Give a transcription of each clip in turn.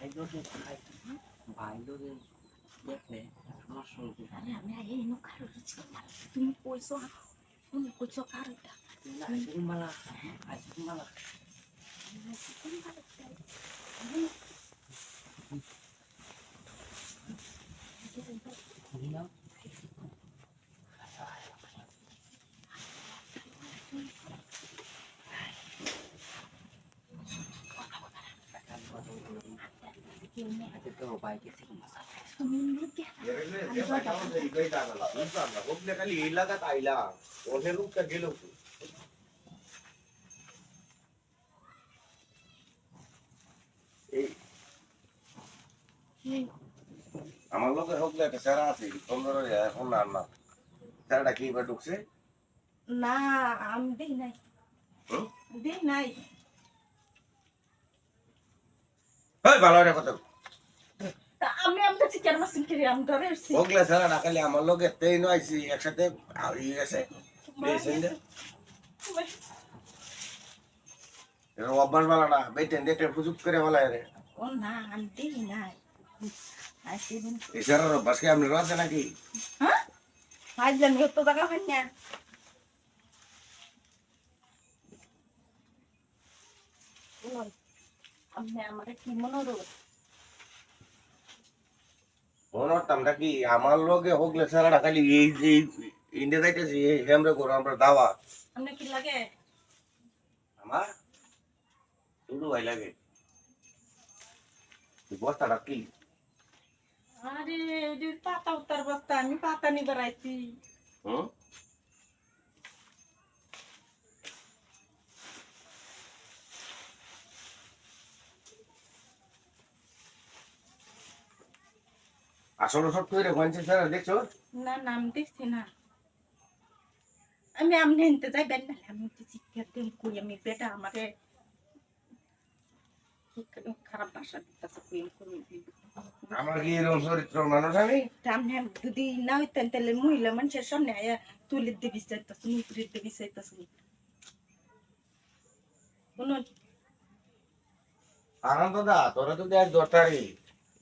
ভাই লোকে দেখলে আমার সঙ্গে আরে আমি আগে এনো কারও তুমি কইছো তুমি কইছো কারও এটা আইসক্রিম মালা আইসক্রিম মালা না আজকে তো বাইকে থেকে মশা তুমি লুকে खाली येला का आईला ओढे लोक का गेलो আমার লোকের হোক একটা সেরা আছে পনেরো এখন না না সেরাটা কি এবার ঢুকছে না আমি দেই নাই হুম? দেই নাই হয় ভালো রে কথা তা আমি আমি কাছে কেন মাসিন করে আমি ডরে আছি হোকলে সেরা না খালি আমার লোকে তেই নয়ছি একসাথে ইয়ে গেছে। অভ্যাস ভালো না বেটেন দেখলে ফুজুক করে ভালো রে। ও না আমি দিন এই সেরার অভ্যাস কি আপনি রাতে নাকি? হ্যাঁ? আজ জানি তো টাকা হয় না। আমি আমার কি মনোরোধ মনে হতাম নাকি আমার লোকে হোকলে সেরাটা খালি এই যে ইন্ডিয়া যাইতেছি এই হেমরে করো আমরা দাওয়া আপনার কি লাগে আমার শুধু ভাই লাগে এই বস্তাটা কি আরে ওই পাতা উত্তর বস্তা আমি পাতা নিবার আইছি হুম আসলে সব তৈরি হয়েছে স্যার দেখছ? না নাম দেখছি না। আমি আমনে নিতে যাই বেন না আমি তো শিক্ষা দিন কই আমি বেটা আমারে খারাপ ভাষা দিতেছে কই কই আমার কি এরকম চরিত্র মানুষ আমি? সামনে যদি না হইতেন তাহলে মহিলা মানুষের সামনে আয়া তুলে দিবি চাইতাছ নুপুরের দিবি শুনুন আনন্দ দা তোরা তো দেখ দরকারি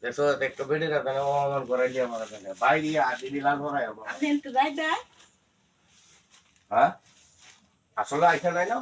দেখছ দেখতো বেড়ে তাহলে ও আমার ঘরে দিয়ে আমার কাছে বাইরে আদি দিলাম ভরাই আপনি একটু যাই দা হ্যাঁ? আসলে আইসা নাই না?